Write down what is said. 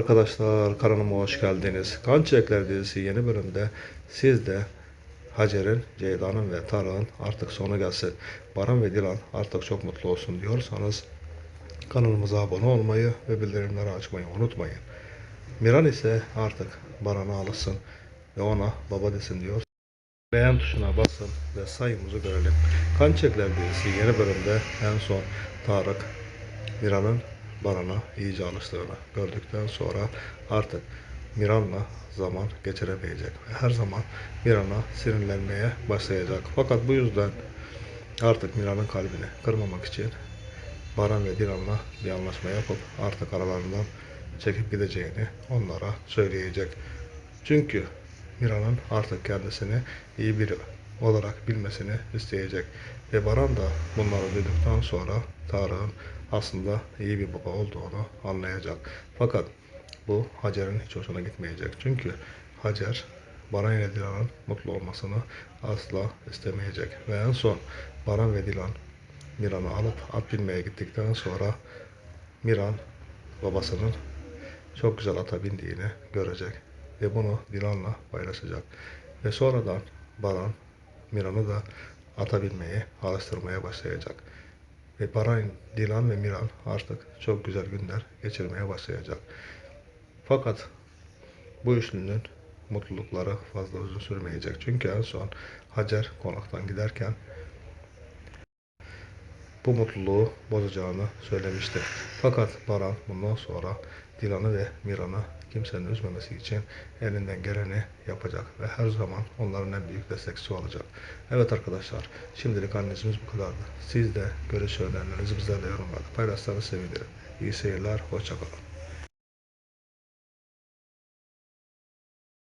Arkadaşlar kanalıma hoş geldiniz. Kan Çiçekler dizisi yeni bölümde siz de Hacer'in, Ceyda'nın ve Tarık'ın artık sonu gelsin. Baran ve Dilan artık çok mutlu olsun diyorsanız kanalımıza abone olmayı ve bildirimleri açmayı unutmayın. Miran ise artık Baran'a alışsın ve ona baba desin diyor. Beğen tuşuna basın ve sayımızı görelim. Kan Çiçekler dizisi yeni bölümde en son Tarık Miran'ın Baran'a iyice alıştığını gördükten sonra artık Miran'la zaman geçiremeyecek. Her zaman Miran'a sinirlenmeye başlayacak. Fakat bu yüzden artık Miran'ın kalbini kırmamak için Baran ve Dilan'la bir anlaşma yapıp artık aralarından çekip gideceğini onlara söyleyecek. Çünkü Mira'nın artık kendisini iyi biri olarak bilmesini isteyecek. Ve Baran da bunları duyduktan sonra Tarık'ın aslında iyi bir baba olduğunu anlayacak. Fakat bu Hacer'in hiç hoşuna gitmeyecek. Çünkü Hacer Baran ile Dilan'ın mutlu olmasını asla istemeyecek. Ve en son Baran ve Dilan Miran'ı alıp at binmeye gittikten sonra Miran babasının çok güzel ata bindiğini görecek ve bunu Dilan'la paylaşacak. Ve sonradan Baran Miran'ı da ata binmeyi alıştırmaya başlayacak. Ve Baran, Dilan ve Miran artık çok güzel günler geçirmeye başlayacak. Fakat bu üçlünün mutlulukları fazla uzun sürmeyecek. Çünkü en son Hacer konaktan giderken bu mutluluğu bozacağını söylemişti. Fakat Baran bundan sonra Dilan'ı ve Miran'ı kimsenin üzmemesi için elinden geleni yapacak ve her zaman onların en büyük destekçisi olacak. Evet arkadaşlar, şimdilik analizimiz bu kadardı. Siz de görüş önerilerinizi bizlerle yorumlarda paylaşsanız sevinirim. İyi seyirler, hoşçakalın.